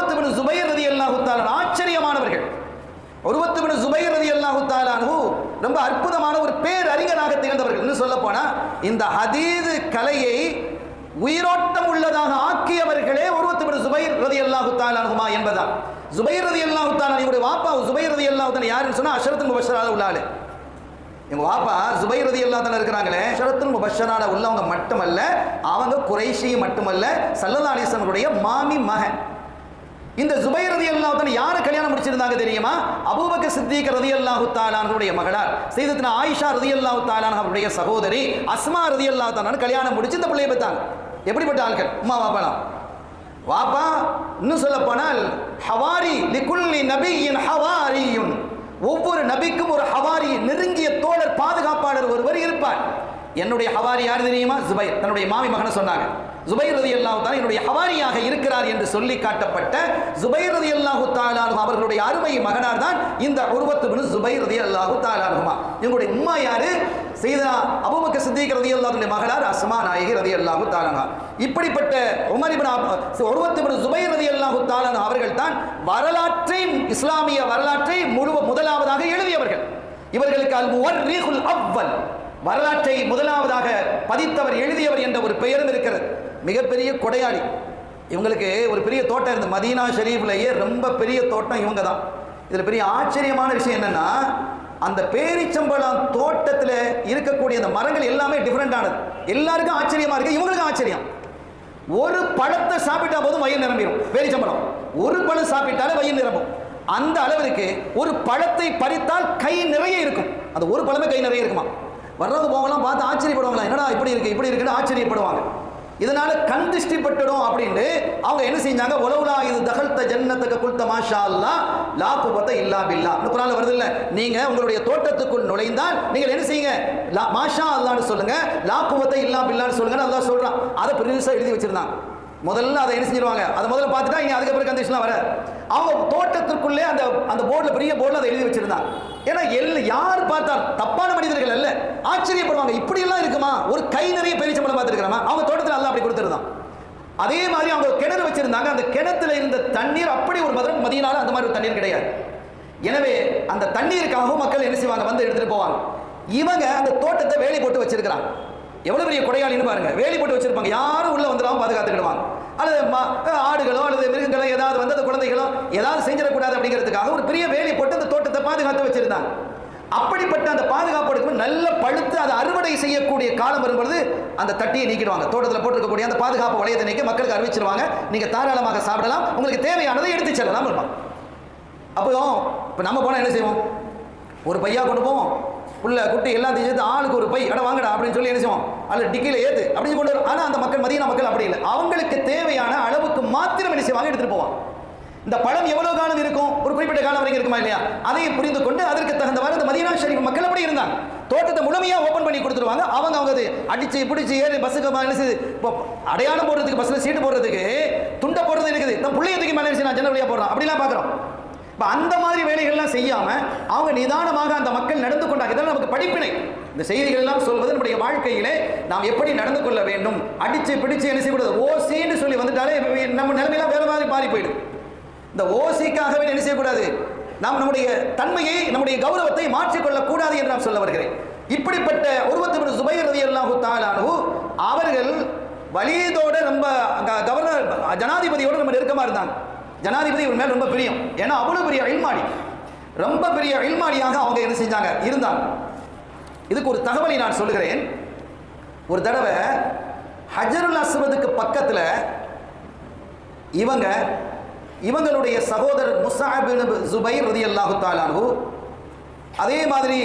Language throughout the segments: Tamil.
உருவத்து சுபைர் ரதி அல்லாஹுத்தாலன் ஆச்சரியமானவர்கள். உருவத்து சுபைர் ரதி அல்லாஹுத்தாலானு ரொம்ப அற்புதமான ஒரு பேரறிஞராக திகழ்ந்தவர்கள். இன்னும் சொல்ல போனா இந்த ஹதீது கலையை உயிரோட்டம் உள்ளதாக ஆக்கியவர்களே உருவத்து சுபைர் ரதி அல்லாஹுத்தாலானுமா என்பதால் சுபைர் ரதி அல்லாஹுத்தாலான் இவருடைய வாப்பா சுபைர் ரதி அல்லாஹு யாருன்னு சொன்னா அஷரத்து முபஷரால உள்ளாளு எங்க வாப்பா சுபைர் ரதி அல்லா தானே இருக்கிறாங்களே ஷரத்துல் முபஷரால உள்ளவங்க மட்டுமல்ல அவங்க குறைஷி மட்டுமல்ல சல்லதானேசனுடைய மாமி மகன். இந்த ஜுபைர் ரதி அல்லாஹ் யாரை கல்யாணம் முடிச்சிருந்தாங்க தெரியுமா? அபூபக்க சித்திக் ரதி அல்லாஹு தாலானுடைய மகளார். செய்தத்தின ஆயிஷா ரதி அல்லாஹு தாலான் அவருடைய சகோதரி அஸ்மா ரதி அல்லாஹ் தாலான் கல்யாணம் முடிச்சு இந்த பிள்ளையை பெற்றாங்க எப்படிப்பட்ட ஆட்கள் உமா வாப்பாலாம். வாப்பா இன்னும் சொல்ல போனால் ஹவாரி லிகுல்லி நபியின் ஹவாரியும் ஒவ்வொரு நபிக்கும் ஒரு ஹவாரி நெருங்கிய தோழர் பாதுகாப்பாளர் ஒருவர் இருப்பார். என்னுடைய ஹவாரி யார் தெரியுமா? ஜுபைர் தன்னுடைய மாமி மகனை சொன்னாங்க. ஜுபைர் ரதி அல்லாஹு தான் என்னுடைய ஹவாரியாக இருக்கிறார் என்று சொல்லி காட்டப்பட்ட ஜுபைர் ரதி அல்லாஹு தாலானு அவர்களுடைய அருமை மகனார் தான் இந்த உருவத்து பின் ஜுபைர் ரதி அல்லாஹு தாலானுமா இவங்களுடைய உம்மா யாரு? செய்தா அபுபக்க சித்திக் ரதி அல்லாஹுடைய மகளார் அஸ்மா நாயகி ரதி அல்லாஹு தாலானா இப்படிப்பட்ட உமர் இப்னு உருவத்து பின் ஜுபைர் ரதி அல்லாஹு தாலானு அவர்கள் தான் வரலாற்றை இஸ்லாமிய வரலாற்றை முழு முதலாவதாக எழுதியவர்கள். இவர்களுக்கு அல் முவர்ரிகுல் அவ்வல் வரலாற்றை முதலாவதாக பதித்தவர் எழுதியவர் என்ற ஒரு பெயரும் இருக்கிறது. மிகப்பெரிய கொடையாளி. இவங்களுக்கு ஒரு பெரிய தோட்டம் இருந்தது. மதீனா ஷெரீஃப்லேயே ரொம்ப பெரிய தோட்டம் இவங்க தான் இதில் பெரிய ஆச்சரியமான விஷயம் என்னன்னா அந்த பேரிச்சம்பழம் தோட்டத்தில் இருக்கக்கூடிய அந்த மரங்கள் எல்லாமே டிஃப்ரெண்டானது எல்லாருக்கும் ஆச்சரியமாக இருக்குது இவங்களுக்கும் ஆச்சரியம். ஒரு பழத்தை சாப்பிட்டா போதும் வயிறு நிரம்பிடும் பேரிச்சம்பழம். ஒரு பழம் சாப்பிட்டாலே வயிறு நிரம்பும். அந்த அளவிற்கு ஒரு பழத்தை பறித்தால் கை நிறைய இருக்கும். அந்த ஒரு பழமே கை நிறைய இருக்குமா வர்றது போகலாம் பார்த்து ஆச்சரியப்படுவாங்களா? என்னடா இப்படி இருக்கு இப்படி இருக்குன்னு ஆச்சரியப்படுவாங்க. இதனால கண் திருஷ்டி பட்டுடும் அப்படின்ட்டு அவங்க என்ன செஞ்சாங்க? உலவுலா இது தகல்த்த ஜன்னத்துக்கு குல்த மாஷா அல்லா லா குபத்த இல்லா பில்லா. இந்த வருது இல்ல? நீங்க உங்களுடைய தோட்டத்துக்குள் நுழைந்தால் நீங்கள் என்ன செய்யுங்க? லா மாஷா அல்லான்னு சொல்லுங்க. லா குபத்த இல்லா பில்லான்னு சொல்லுங்க அல்லாஹ் சொல்றான். அதை பெருசா எழுதி வச்சிருந்தாங்க முதல்ல அதை என்ன செஞ்சிருவாங்க? அதை முதல்ல பார்த்துட்டா இனி அதுக்கு பிறகு கண்டிஷன்லாம் வர அவங்க தோட்டத்திற்குள்ளே அந்த அந்த போர்டில் பெரிய போர்டில் அதை எழுதி வச்சிருந்தாங்க. ஏன்னா எல் யார் பார்த்தால் தப்பான மனிதர்கள் அல்ல. ஆச்சரியப்படுவாங்க. இப்படியெல்லாம் இருக்குமா? ஒரு கை நிறைய பெரியச்சம்பளம் பார்த்துருக்கிறோமா? அவங்க தோட்டத்தில் எல்லாம் அப்படி கொடுத்துருந்தான் அதே மாதிரி அவங்க கிணறு வச்சிருந்தாங்க. அந்த கிணத்துல இருந்த தண்ணீர் அப்படி ஒரு மதுரை மதியனால அந்த மாதிரி ஒரு தண்ணீர் கிடையாது. எனவே அந்த தண்ணீருக்காகவும் மக்கள் என்ன செய்வாங்க? வந்து எடுத்துட்டு போவாங்க. இவங்க அந்த தோட்டத்தை வேலை போட்டு வச்சிருக்கிறாங்க. எவ்வளவு பெரிய கொடையாளின்னு பாருங்க. வேலி போட்டு வச்சிருப்பாங்க. யாரும் உள்ள வந்துடாம பாதுகாத்துக்கிடுவாங்க. அல்லது ஆடுகளோ அல்லது மிருகங்களோ ஏதாவது வந்து அந்த குழந்தைகளோ ஏதாவது செஞ்சிடக்கூடாது அப்படிங்கிறதுக்காக ஒரு பெரிய வேலி போட்டு அந்த தோட்டத்தை பாதுகாத்து வச்சிருந்தாங்க. அப்படிப்பட்ட அந்த பாதுகாப்பு எடுக்கும் நல்ல பழுத்து அதை அறுவடை செய்யக்கூடிய காலம் வரும்பொழுது அந்த தட்டியை நீக்கிடுவாங்க. தோட்டத்தில் போட்டிருக்கக்கூடிய அந்த பாதுகாப்பு வளையத்தை நீக்கி மக்களுக்கு அறிவிச்சிருவாங்க. நீங்க தாராளமாக சாப்பிடலாம். உங்களுக்கு தேவையானதை எடுத்து செல்லலாம் இருப்பாங்க அப்போ இப்போ நம்ம போனால் என்ன செய்வோம்? ஒரு பையா கொண்டு போவோம். புள்ள குட்டி எல்லாத்தையும் சேர்த்து ஆளுக்கு ஒரு பை அட வாங்கடா அப்படின்னு சொல்லி என்ன செய்வோம் அல்ல டிக்கியில் ஏத்து அப்படின்னு கொண்டு வரும் ஆனால் அந்த மக்கள் மதியான மக்கள் அப்படி இல்லை. அவங்களுக்கு தேவையான அளவுக்கு மாத்திரம் என்ன செய்வாங்க? எடுத்துட்டு போவாங்க இந்த பழம் எவ்வளவு காலம் இருக்கும்? ஒரு குறிப்பிட்ட காலம் வரைக்கும் இருக்குமா இல்லையா? அதையும் புரிந்து கொண்டு அதற்கு தகுந்தவாறு இந்த மதியனா ஷரீஃப் மக்கள் அப்படி இருந்தாங்க. தோட்டத்தை முழுமையா ஓபன் பண்ணி கொடுத்துருவாங்க. அவங்க அவங்க அது அடிச்சு பிடிச்சி ஏறி பஸ்ஸுக்கு மேலே இப்போ அடையாளம் போடுறதுக்கு பஸ்ஸில் சீட்டு போடுறதுக்கு துண்டை போடுறது இருக்குது. இந்த பிள்ளைய தூக்கி மேலே நான் ஜன்னல் வழியா போடுறோம் அப்படிலாம் பார்க்குறோம் இப்போ அந்த மாதிரி வேலைகள்லாம் செய்யாம அவங்க நிதானமாக அந்த மக்கள் நடந்து கொண்டாங்க. இதெல்லாம் நமக்கு படிப்பினை. இந்த செய்திகள் எல்லாம் சொல்வது நம்முடைய வாழ்க்கையிலே நாம் எப்படி நடந்து கொள்ள வேண்டும்? அடிச்சு பிடிச்சு என்ன செய்யக்கூடாது? ஓசின்னு சொல்லி வந்துட்டாலே நம்ம நிலைமையெல்லாம் வேற மாதிரி மாறி போயிடும் இந்த ஓசிக்காகவே என்ன செய்யக்கூடாது? நாம் நம்முடைய தன்மையை நம்முடைய கௌரவத்தை மாற்றிக்கொள்ளக் கூடாது என்று நான் சொல்ல வருகிறேன். இப்படிப்பட்ட உருவத்து சுபைர் ரதி அல்லாஹு தாலானு அவர்கள் வலியதோட ரொம்ப கவர்னர் ஜனாதிபதியோட நம்ம நெருக்கமா இருந்தாங்க. ஜனாதிபதி இவர் மேல் ரொம்ப பிரியம். ஏன்னா அவ்வளோ பெரிய அயல்மாடி. ரொம்ப பெரிய அயல்மாடியாக அவங்க என்ன செஞ்சாங்க? இருந்தாங்க. இதுக்கு ஒரு தகவலை நான் சொல்லுகிறேன். ஒரு தடவை ஹஜருல் அஸ்வதுக்கு பக்கத்தில் இவங்க இவங்களுடைய சகோதரர் முசாபின் ஜுபைர் ரதி அல்லாஹு தாலானு அதே மாதிரி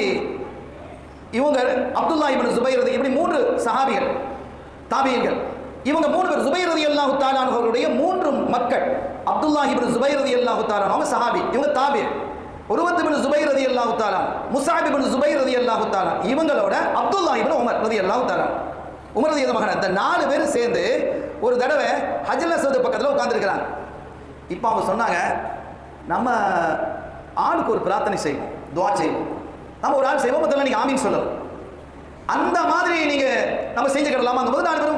இவங்க அப்துல்லா இபின் ஜுபைர் ரதி இப்படி மூன்று சஹாபிகள் தாபியங்கள் இவங்க மூணு பேர் ஜுபைர் ரதி அல்லாஹு தாலான் அவர்களுடைய மூன்று மக்கள். அப்துல்லா இப்னு ஜுபைர் ரதி அல்லாஹு தாலான் அவங்க சஹாபி இவங்க தாபீர். உருவத்து பின் ஜுபைர் ரதி அல்லாஹு தாலான் முசாபி பின் ஜுபைர் ரதி அல்லாஹு தாலான் இவங்களோட அப்துல்லா இப்னு உமர் ரதி அல்லாஹு தாலான் உமர் ரதி மகன் இந்த நாலு பேரும் சேர்ந்து ஒரு தடவை ஹஜ்ல சவுது பக்கத்தில் உட்காந்துருக்கிறாங்க இப்போ அவங்க சொன்னாங்க நம்ம ஆளுக்கு ஒரு பிரார்த்தனை செய்வோம் துவா செய்வோம். நம்ம ஒரு ஆள் செய்வோம் முதல்ல நீங்கள் ஆமின்னு சொல்லணும். அந்த மாதிரி நீங்கள் நம்ம செஞ்சுக்கிடலாமாங்கும் போது நாலு பேரும்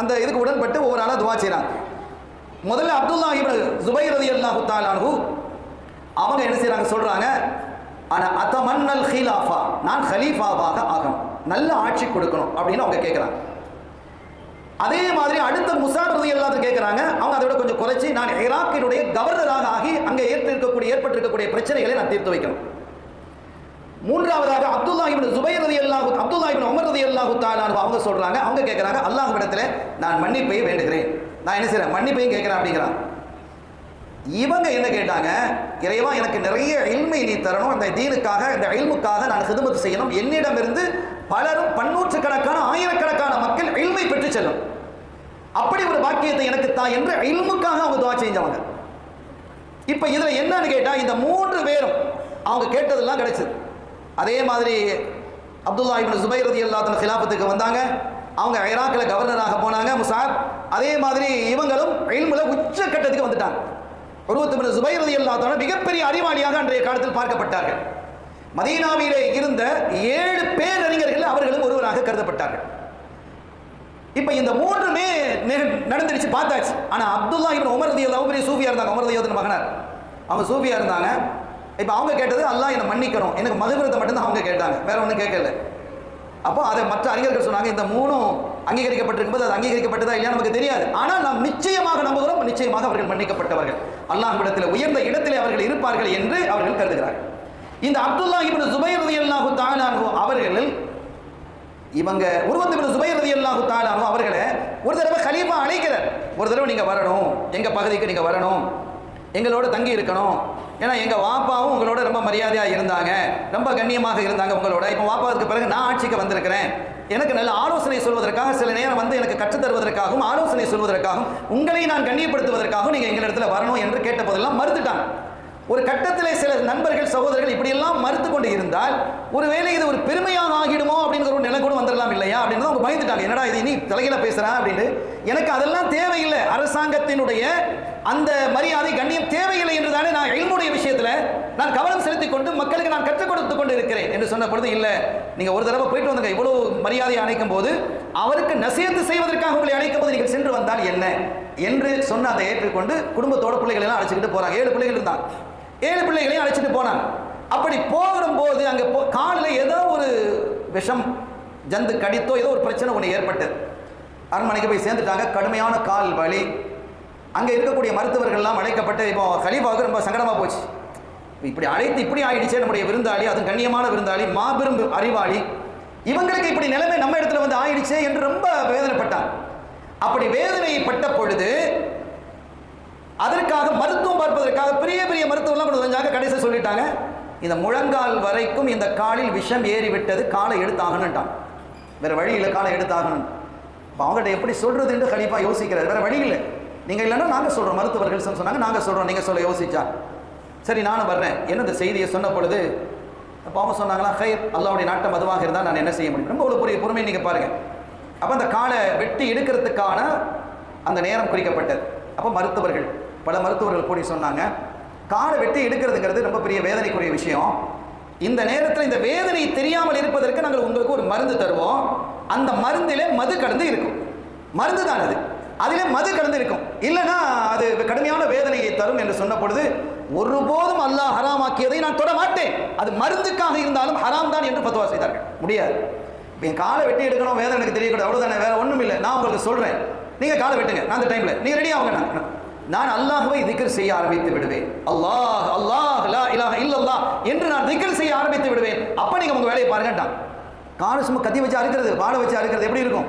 அந்த இதுக்கு உடன்பட்டு ஒவ்வொரு ஆளாக துவா செய்கிறாங்க முதல்ல அப்துல்லா இப்னு ஜுபை ரலியல்லாஹு அல்லாஹு தாலானு அவங்க என்ன செய்கிறாங்க சொல்கிறாங்க ஆனால் ஆனா அத்தமன்னல் ஹீலாஃபா நான் ஹலீஃபாவாக ஆகணும். நல்ல ஆட்சி கொடுக்கணும். அப்படின்னு அவங்க கேட்குறாங்க அதே மாதிரி அடுத்த முசார் ரதி எல்லாத்தையும் கேட்குறாங்க அவங்க அதை விட கொஞ்சம் குறைச்சி நான் ஈராக்கினுடைய கவர்னராக ஆகி அங்கே ஏற்பட்டிருக்கக்கூடிய ஏற்பட்டிருக்கக்கூடிய பிரச்சனைகளை நான் தீர்த்து வைக்கணும். மூன்றாவதாக அப்துல்லா இப்னு ஜுபைர் ரதி அல்லாஹு அப்துல்லா இப்னு உமர் ரதி அல்லாஹு தாலான் அவங்க சொல்றாங்க. அவங்க கேட்குறாங்க அல்லாஹ் இடத்துல நான் மன்னிப்பை வேண்டுகிறேன். நான் என்ன செய்கிறேன் மன்னிப்பையும் கேட்குறேன் அப்படிங்கிறான் இவங்க என்ன கேட்டாங்க? இறைவா எனக்கு நிறைய இல்மை நீ தரணும். அந்த தீனுக்காக இந்த இல்முக்காக நான் சிதமத்து செய்யணும். என்னிடமிருந்து பலரும் பன்னூற்றுக்கணக்கான ஆயிரக்கணக்கான மக்கள் இல்மை பெற்று செல்லும். அப்படி ஒரு பாக்கியத்தை எனக்கு தா என்று இல்முக்காக அவங்க துவா செஞ்சவங்க. இப்போ இதில் என்னன்னு கேட்டால் இந்த மூன்று பேரும் அவங்க கேட்டதெல்லாம் கிடைச்சது. அதே மாதிரி அப்துல்லா இப்னு ஜுபைர் ரதி அல்லாஹ் ஹிலாபத்துக்கு வந்தாங்க. அவங்க ஐராக்கில் கவர்னராக போனாங்க முசாப் அதே மாதிரி இவங்களும் இல்முல உச்சக்கட்டத்துக்கு வந்துட்டாங்க. உருவத்து இப்னு ஜுபைர் ரதி அல்லாஹ் மிகப்பெரிய அறிவாளியாக அன்றைய காலத்தில் பார்க்கப்பட்டார்கள். மதீனாவிலே இருந்த ஏழு பேரறிஞர்கள் அவர்களும் ஒருவராக கருதப்பட்டார்கள். இப்போ இந்த மூன்றுமே நடந்துருச்சு பார்த்தாச்சு. ஆனால் அப்துல்லா இப்னு உமர் ரதி அல்லாவும் பெரிய சூஃபியாக இருந்தாங்க. உமர் ரதி மகனார். அவங்க சூஃபியாக இருந்தாங்க. இப்போ அவங்க கேட்டது அல்லா என்னை மன்னிக்கணும். எனக்கு மதுவிரத்தை மட்டும்தான் அவங்க கேட்டாங்க. வேற ஒன்றும் கேட்கல. அப்போ அதை மற்ற அறிஞர்கள் சொன்னாங்க இந்த மூணும் அங்கீகரிக்கப்பட்டிருக்கும்போது அது அங்கீகரிக்கப்பட்டதா இல்லையா நமக்கு தெரியாது. ஆனால் நாம் நிச்சயமாக நம்புகிறோம் நிச்சயமாக அவர்கள் மன்னிக்கப்பட்டவர்கள். அல்லாஹ்விடத்தில் உயர்ந்த இடத்திலே அவர்கள் இருப்பார்கள் என்று அவர்கள் கருதுகிறார்கள். இந்த அப்துல்லா இப்படி ஜுபைர் ரதி அல்லாஹு அன்ஹு அவர்கள் இவங்க உருவத்து இப்னு ஜுபைர் ரலியல்லாஹு தஆலா அவர்களை ஒரு தடவை கலீஃபா அழைக்கிறார். ஒரு தடவை நீங்க வரணும். எங்க பகுதிக்கு நீங்க வரணும். எங்களோட தங்கி இருக்கணும். ஏன்னா எங்கள் வாப்பாவும் உங்களோட ரொம்ப மரியாதையாக இருந்தாங்க. ரொம்ப கண்ணியமாக இருந்தாங்க உங்களோட. இப்போ வாப்பாவுக்கு பிறகு நான் ஆட்சிக்கு வந்திருக்கிறேன். எனக்கு நல்ல ஆலோசனை சொல்வதற்காக சில நேரம் வந்து எனக்கு கற்றுத் தருவதற்காகவும் ஆலோசனை சொல்வதற்காகவும் உங்களை நான் கண்ணியப்படுத்துவதற்காகவும் நீங்கள் எங்களிடத்தில் வரணும் என்று கேட்ட போதெல்லாம் மறுத்துட்டாங்க. ஒரு கட்டத்தில் சில நண்பர்கள் சகோதரர்கள் இப்படியெல்லாம் மறுத்து கொண்டு இருந்தால் ஒருவேளை இது ஒரு பெருமையாக ஆகிடுமோ அப்படிங்கிற ஒரு நிலை கூட வந்துடலாம் இல்லையா அப்படின்னு அவங்க பயந்துட்டாங்க. என்னடா இது இனி தலையில பேசுகிறேன் அப்படின்னு எனக்கு அதெல்லாம் தேவையில்லை. அரசாங்கத்தினுடைய அந்த மரியாதை கண்ணியம் தேவையில்லை என்று தானே நான் எல்முடைய விஷயத்தில் நான் கவனம் செலுத்திக் கொண்டு மக்களுக்கு நான் கற்றுக் கொடுத்து கொண்டு இருக்கிறேன் என்று சொன்ன பொழுது இல்லை நீங்கள் ஒரு தடவை போயிட்டு வந்துங்க இவ்வளவு மரியாதையை அணைக்கும் போது அவருக்கு நசியத்து செய்வதற்காக உங்களை அழைக்கும் போது நீங்கள் சென்று வந்தால் என்ன? என்று சொன்ன அதை ஏற்றுக்கொண்டு குடும்பத்தோட பிள்ளைகளை எல்லாம் அழைச்சிக்கிட்டு போகிறாங்க ஏழு பிள்ளைகள் இருந்தாங்க. ஏழு பிள்ளைகளையும் அழைச்சிட்டு போனாங்க. அப்படி போகும்போது அங்கே போ காலில் ஏதோ ஒரு விஷம் ஜந்து கடித்தோ ஏதோ ஒரு பிரச்சனை ஒன்று ஏற்பட்டது. அரண்மனைக்கு போய் சேர்ந்துட்டாங்க. கடுமையான கால் வலி. அங்கே இருக்கக்கூடிய மருத்துவர்கள்லாம் அழைக்கப்பட்டு இப்போ கலீஃபாவுக்கு ரொம்ப சங்கடமாக போச்சு. இப்படி அழைத்து இப்படி ஆயிடுச்சே நம்முடைய விருந்தாளி அதுவும் கண்ணியமான விருந்தாளி மாபெரும் அறிவாளி. இவங்களுக்கு இப்படி நிலைமை நம்ம இடத்துல வந்து ஆயிடுச்சே என்று ரொம்ப வேதனைப்பட்டான். அப்படி வேதனைப்பட்ட பொழுது அதற்காக மருத்துவம் பார்ப்பதற்காக பெரிய பெரிய மருத்துவம்லாம் கொண்டு வந்தாங்க. கடைசி சொல்லிட்டாங்க இந்த முழங்கால் வரைக்கும் இந்த காலில் விஷம் ஏறிவிட்டது காலை எடுத்தாகணுன்ட்டான் வேறு வழியில் காலை எடுத்தாகணும். இப்போ அவங்கள்ட்ட எப்படி சொல்றதுன்னு கண்டிப்பாக யோசிக்கிறார். வேற வழி இல்லை. நீங்கள் இல்லைன்னா நாங்கள் சொல்கிறோம் மருத்துவர்கள் சொன்னாங்க நாங்கள் சொல்கிறோம் நீங்கள் சொல்ல யோசிச்சா. சரி நானும் வர்றேன். என்ன இந்த செய்தியை சொன்ன பொழுது அப்போ அவங்க சொன்னாங்களா? ஹைர் அல்லாவுடைய நாட்டம் அதுவாக இருந்தால் நான் என்ன செய்ய முடியும்? ரொம்ப ஒரு பெரிய பொறுமை நீங்கள் பாருங்கள் அப்போ அந்த காலை வெட்டி எடுக்கிறதுக்கான அந்த நேரம் குறிக்கப்பட்டது. அப்போ மருத்துவர்கள் பல மருத்துவர்கள் கூடி சொன்னாங்க காலை வெட்டி எடுக்கிறதுங்கிறது ரொம்ப பெரிய வேதனைக்குரிய விஷயம். இந்த நேரத்தில் இந்த வேதனை தெரியாமல் இருப்பதற்கு நாங்கள் உங்களுக்கு ஒரு மருந்து தருவோம். அந்த மருந்திலே மது கடந்து இருக்கும். மருந்து தான் அது. அதிலே மது கலந்து இருக்கும். இல்லைன்னா அது கடுமையான வேதனையை தரும் என்று சொன்ன பொழுது ஒருபோதும் அல்லாஹ் ஹராமாக்கியதை நான் தொட மாட்டேன். அது மருந்துக்காக இருந்தாலும் ஹராம் தான் என்று பத்துவா செய்தார்கள். முடியாது. என் காலை வெட்டி எடுக்கணும் வேதனை எனக்கு தெரியக்கூடாது. அவ்வளோதானே வேற ஒன்றும் இல்லை நான் உங்களுக்கு சொல்கிறேன் நீங்கள் காலை வெட்டுங்க. நான் அந்த டைமில் நீங்கள் ரெடி ஆகுங்க. நான் நான் அல்லாஹுவை திக்ர் செய்ய ஆரம்பித்து விடுவேன். அல்லாஹ் அல்லாஹ் லா இலாஹ இல்லல்லாஹ் என்று நான் திக்ர் செய்ய ஆரம்பித்து விடுவேன். அப்ப நீங்க உங்க வேலையை பாருங்கட்டான் காலை சும்மா கத்தி வச்சு அறுக்கிறது பாட வச்சு அறுக்கிறது எப்படி இருக்கும்?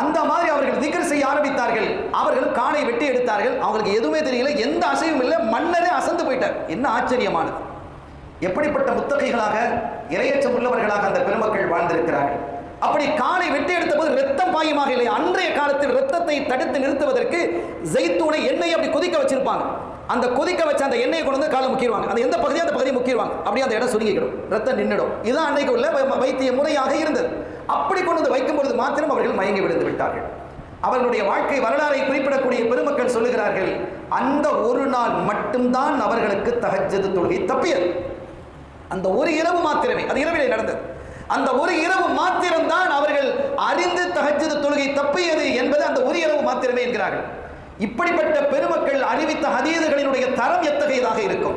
அந்த மாதிரி அவர்கள் திக்ர் செய்ய ஆரம்பித்தார்கள். அவர்கள் காணை வெட்டி எடுத்தார்கள். அவங்களுக்கு எதுவுமே தெரியல எந்த அசைவும் இல்லை. மன்னரே அசந்து போயிட்டார். என்ன ஆச்சரியமானது. எப்படிப்பட்ட முத்தகைகளாக இரையச்சம் உள்ளவர்களாக அந்த பெருமக்கள் வாழ்ந்திருக்கிறார்கள். அப்படி காலை வெட்டி எடுத்த போது ரத்தம் பாயமாக இல்லை. அன்றைய காலத்தில் ரத்தத்தை தடுத்து நிறுத்துவதற்கு ஜெய்த்தூனை எண்ணெயை அப்படி கொதிக்க வச்சிருப்பாங்க. அந்த கொதிக்க வச்ச அந்த எண்ணெயை கொண்டு வந்து காலை முக்கிடுவாங்க அந்த எந்த பகுதியோ அந்த பகுதியை முக்கிடுவாங்க அப்படியே அந்த இடம் சுருங்கிக்கிடும். ரத்தம் நின்றுடும் இதுதான் அன்றைக்கு உள்ள வைத்திய முறையாக இருந்தது. அப்படி கொண்டு வந்து வைக்கும் பொழுது மாத்திரம் அவர்கள் மயங்கி விழுந்து விட்டார்கள். அவர்களுடைய வாழ்க்கை வரலாறை குறிப்பிடக்கூடிய பெருமக்கள் சொல்லுகிறார்கள் அந்த ஒரு நாள் மட்டும்தான் அவர்களுக்கு தகஜது தொழுகை தப்பியது. அந்த ஒரு இரவு மாத்திரமே அது இரவிலே நடந்தது. அந்த ஒரு இரவு மாத்திரம்தான் அவர்கள் அறிந்து தகஜது தொழுகை தப்பியது என்பது அந்த ஒரு இரவு மாத்திரமே என்கிறார்கள். இப்படிப்பட்ட பெருமக்கள் அறிவித்த ஹதீதுகளினுடைய தரம் எத்தகையதாக இருக்கும்?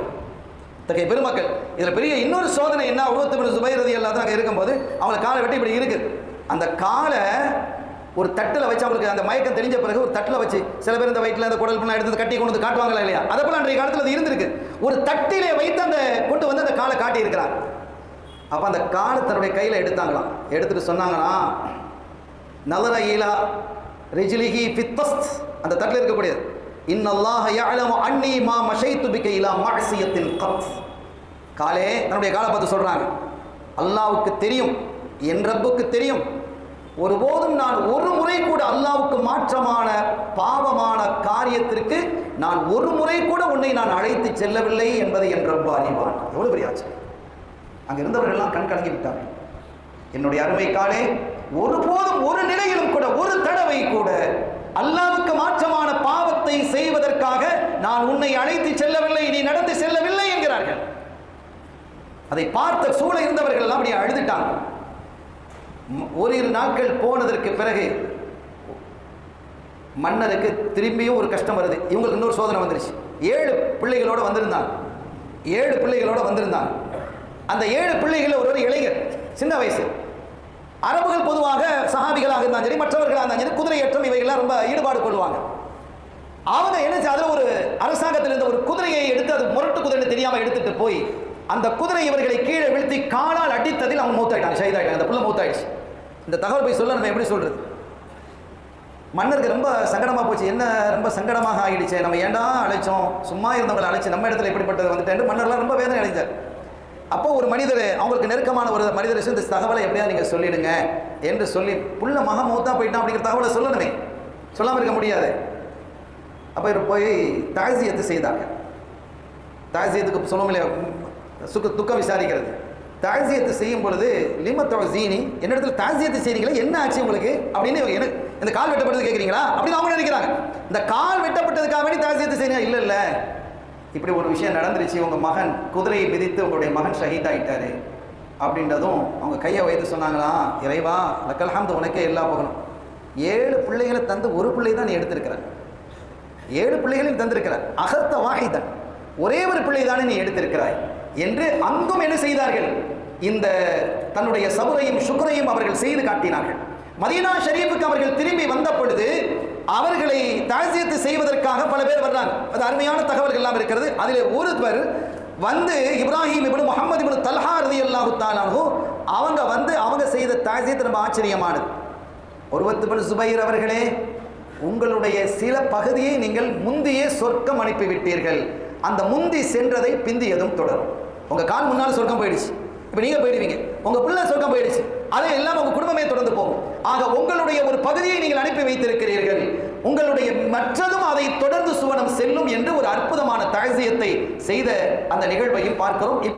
இத்தகைய பெருமக்கள் இதில் பெரிய இன்னொரு சோதனை என்ன? உருவத்து சுபைர் ரதி அல்லாத இருக்கும்போது அவங்களை காலை வெட்டி இப்படி இருக்கு. அந்த காலை ஒரு தட்டில் வச்சு அவங்களுக்கு அந்த மயக்கம் தெரிஞ்ச பிறகு ஒரு தட்டில் வச்சு சில பேர் இந்த வயிற்றில் அந்த குடல் பண்ண எடுத்து கட்டி கொண்டு வந்து காட்டுவாங்களா இல்லையா? அதை போல அன்றைய காலத்தில் அது இருந்திருக்கு. ஒரு தட்டிலே வைத்து அந்த கொண்டு வந்து அந்த காலை காட்டி இருக்கிறார் அப்போ அந்த காலை தன்னுடைய கையில் எடுத்தாங்களாம். எடுத்துட்டு சொன்னாங்களாம் நலர ஈலா ரிஜிலிஹி ஃபித்தஸ்த் அந்த தட்டில் இருக்கக்கூடியது. இன்னல்லாஹ யஅலமு அன்னி மா மஷை துபிக்க இலா மாசியத்தின் கத் காலே தன்னுடைய காலை பார்த்து சொல்கிறாங்க அல்லாவுக்கு தெரியும் என் ரப்புக்கு தெரியும். ஒருபோதும் நான் ஒரு முறை கூட அல்லாவுக்கு மாற்றமான பாவமான காரியத்திற்கு நான் ஒரு முறை கூட உன்னை நான் அழைத்து செல்லவில்லை என்பதை என் ரப்பு அறிவான். எவ்வளோ பெரிய ஆச்சரியம். அங்கே இருந்தவர்கள்லாம் கண் கலங்கி விட்டார்கள். என்னுடைய அருமை காலே ஒருபோதும் ஒரு நிலையிலும் கூட ஒரு தடவை கூட அல்லாவுக்கு மாற்றமான பாவத்தை செய்வதற்காக நான் உன்னை அழைத்து செல்லவில்லை நீ நடத்தி செல்லவில்லை என்கிறார்கள். அதை பார்த்த சூழ இருந்தவர்கள் எல்லாம் அப்படி அழுதுட்டாங்க. ஒரு ஓரிரு நாட்கள் போனதற்கு பிறகு மன்னருக்கு திரும்பியும் ஒரு கஷ்டம் வருது. இவங்களுக்கு இன்னொரு சோதனை வந்துருச்சு. ஏழு பிள்ளைகளோடு வந்திருந்தாங்க ஏழு பிள்ளைகளோடு வந்திருந்தாங்க அந்த ஏழு பிள்ளைகள் ஒருவர் இளைஞர் சின்ன வயசு. அரபுகள் பொதுவாக சஹாபிகளாக இருந்தாலும் சரி மற்றவர்களாக இருந்தாலும் சரி குதிரை ஏற்றம் இவைகள்லாம் ரொம்ப ஈடுபாடு கொள்வாங்க. அவங்க என்ன செய்~ ஒரு அரசாங்கத்தில் இருந்த ஒரு குதிரையை எடுத்து அது முரட்டு குதிரை தெரியாம எடுத்துட்டு போய் அந்த குதிரை இவர்களை கீழே வீழ்த்தி காலால் அடித்ததில் அவங்க மூத்தாயிட்டாங்க ஷைதாயிட்டாங்க அந்த புள்ள மூத்தாயிடுச்சு. இந்த தகவல் போய் சொல்ல நம்ம எப்படி சொல்றது? மன்னருக்கு ரொம்ப சங்கடமாக போச்சு. என்ன ரொம்ப சங்கடமாக ஆகிடுச்சு நம்ம ஏன்டா அழைச்சோம்? சும்மா இருந்தவங்களை அழைச்சு நம்ம இடத்துல எப்படிப்பட்டது வந்துட்டேன் மன்னர்லாம் ரொம்ப வேதனை அடைஞ்சார். அப்போ ஒரு மனிதர் அவங்களுக்கு நெருக்கமான ஒரு மனிதர் இந்த தகவலை எப்படியா நீங்க சொல்லிடுங்க என்று சொல்லி புள்ள மக மூத்தா போயிட்டான் அப்படிங்கிற தகவலை சொல்லணுமே. சொல்லாம இருக்க முடியாது. அப்போ இவர் போய் தாசியத்தை செய்தாங்க. தாசியத்துக்கு சொல்லுவோம் சுக்க துக்கம் விசாரிக்கிறது. தாசியத்தை செய்யும் பொழுது லிமத்தோ ஜீனி என்னிடத்துல தாசியத்தை செய்றீங்களா? என்ன ஆச்சு உங்களுக்கு? அப்படின்னு எனக்கு இந்த கால் வெட்டப்பட்டது கேட்குறீங்களா அப்படின்னு அவங்க நினைக்கிறாங்க. இந்த கால் வெட்டப்பட்டதுக்காக வேண்டி தாசியத்தை செய்யுங்க இல்லை இல்லை இப்படி ஒரு விஷயம் நடந்துருச்சு உங்கள் மகன் குதிரையை மிதித்து உங்களுடைய மகன் ஷஹீத் ஆயிட்டாரு அப்படின்றதும் அவங்க கையை வைத்து சொன்னாங்களாம் இறைவா லக்கல்ஹாம்து உனக்கே எல்லா போகணும் ஏழு பிள்ளைகளை தந்து ஒரு பிள்ளை தான் நீ எடுத்திருக்கிற ஏழு பிள்ளைகளையும் தந்திருக்கிறார் அகத்த வாகிதன் ஒரே ஒரு பிள்ளை தானே நீ எடுத்திருக்கிறாய் என்று அங்கும் என்ன செய்தார்கள்? இந்த தன்னுடைய சபுரையும் சுக்கரையும் அவர்கள் செய்து காட்டினார்கள். மதீனா ஷரீஃபுக்கு அவர்கள் திரும்பி வந்த பொழுது அவர்களை தாசியத்து செய்வதற்காக பல பேர் வர்றாங்க. அது அருமையான தகவல்கள் எல்லாம் இருக்கிறது. அதில் ஒருவர் வந்து இப்ராஹிம் இப்படி முகமது இப்படி தல்ஹா ரலியல்லாஹு தஆலாஹு அவங்க வந்து அவங்க செய்த தாசியத்து ரொம்ப ஆச்சரியமானது. ஒருவத்து சுபைர் அவர்களே உங்களுடைய சில பகுதியை நீங்கள் முந்தியே சொர்க்கம் அனுப்பிவிட்டீர்கள் அந்த முந்தி சென்றதை பிந்தியதும் தொடரும். உங்கள் கால் முன்னால் சொர்க்கம் போயிடுச்சு. இப்போ நீங்கள் போயிடுவீங்க. உங்கள் பிள்ளை சொர்க்கம் போயிடுச்சு. அதை எல்லாம் உங்கள் குடும்பமே தொடர்ந்து போகும். ஆக உங்களுடைய ஒரு பகுதியை நீங்கள் அனுப்பி வைத்திருக்கிறீர்கள். உங்களுடைய மற்றதும் அதை தொடர்ந்து சுவனம் செல்லும் என்று ஒரு அற்புதமான தகசியத்தை செய்த அந்த நிகழ்வையும் பார்க்கிறோம்.